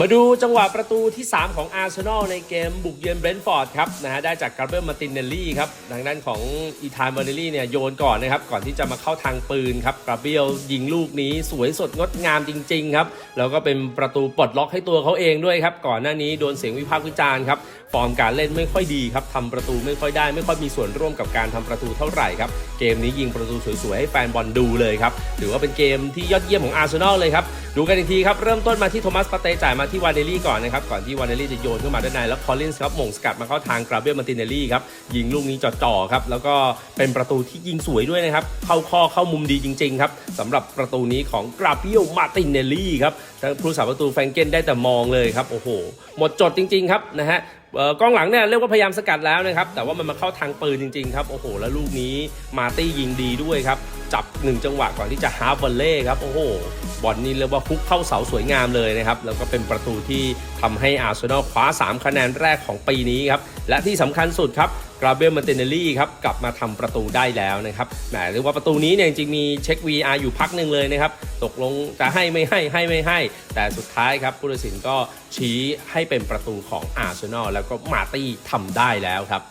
มาดูจังหวะประตูที่ 3 ของอาร์เซนอลในเกมบุกเยือนเบรนท์ฟอร์ดครับนะฮะได้จากกราเบรียลมาตินเนลลี่ครับทางด้านของอีธานเบอร์เนลลี่เนี่ยโยนก่อนนะครับก่อนที่จะมาเข้าทางปืนครับกราเบรียลยิงลูกนี้สวยสดงดงามจริงๆครับแล้วก็เป็นประตูปลดล็อกให้ตัวเขาเองด้วยครับก่อนหน้านี้โดนเสียงวิพากษ์วิจารณ์ครับฟอร์มการเล่นไม่ค่อยดีครับทำประตูไม่ค่อยได้ไม่ค่อยมีส่วนร่วมกับการทำประตูเท่าไหร่ครับเกมนี้ยิงประตูสวยๆให้แฟนบอลดูเลยครับถือว่าเป็นเกมที่ยอดเยี่ยมของอาร์เซนอลเลยครับดูกันอีกทีครับเริ่มต้นมาที่โทมัสปาเตจ่ายมาที่วานเดลลี่ก่อนนะครับ ก่อนที่วานเดลลี่จะโยนขึ้นมาด้านใน แล้วคอลลินส์ครับหม่งสกัดมาเข้าทางกราเบียมาตินเนลลี่ครับ ยิงลูกนี้จ่อๆครับ แล้วก็เป็นประตูที่ยิงสวยด้วยนะครับ เข้าข้อเข้ามุมดีจริงๆครับสำหรับประตูนี้ของกราเบียมาตินเนลลี่ครับทางผู้สาประตูแฟรงเกนได้แต่มองเลยครับ โอ้โห หมดจดจริงๆครับนะฮะเอ่อกองหลังเนี่ยเรียกว่าพยายามสกัดแล้วนะครับ แต่ว่ามันมาเข้าทางปืนจริงๆครับโอ้โห แล้วลูกนี้มาตี้ยิงดีด้วยครับจับ1จังหวะก่อนที่จะฮาร์ฟวอลเล่ครับโอ้โห บอลนี้เรียกว่าพุกเข้าเสาสวยงามเลยนะครับ แล้วก็เป็นประตูที่ทำให้อาร์เซนอลคว้า 3 คะแนนแรกของปีนี้ครับ และที่สำคัญสุดครับกราเบลมาเตเนลลี่ครับกลับมาทำประตูได้แล้วนะครับแหมเรียกว่าประตูนี้เนี่ยจริงมีเช็ค VR อยู่พักหนึ่งเลยนะครับ ตกลงจะให้ไม่ให้ให้ไม่ให้ แต่สุดท้ายครับผู้ตัดสินก็ชี้ให้เป็นประตูของอาร์เซนอลแล้วก็มาร์ตี้ทำได้แล้วครับ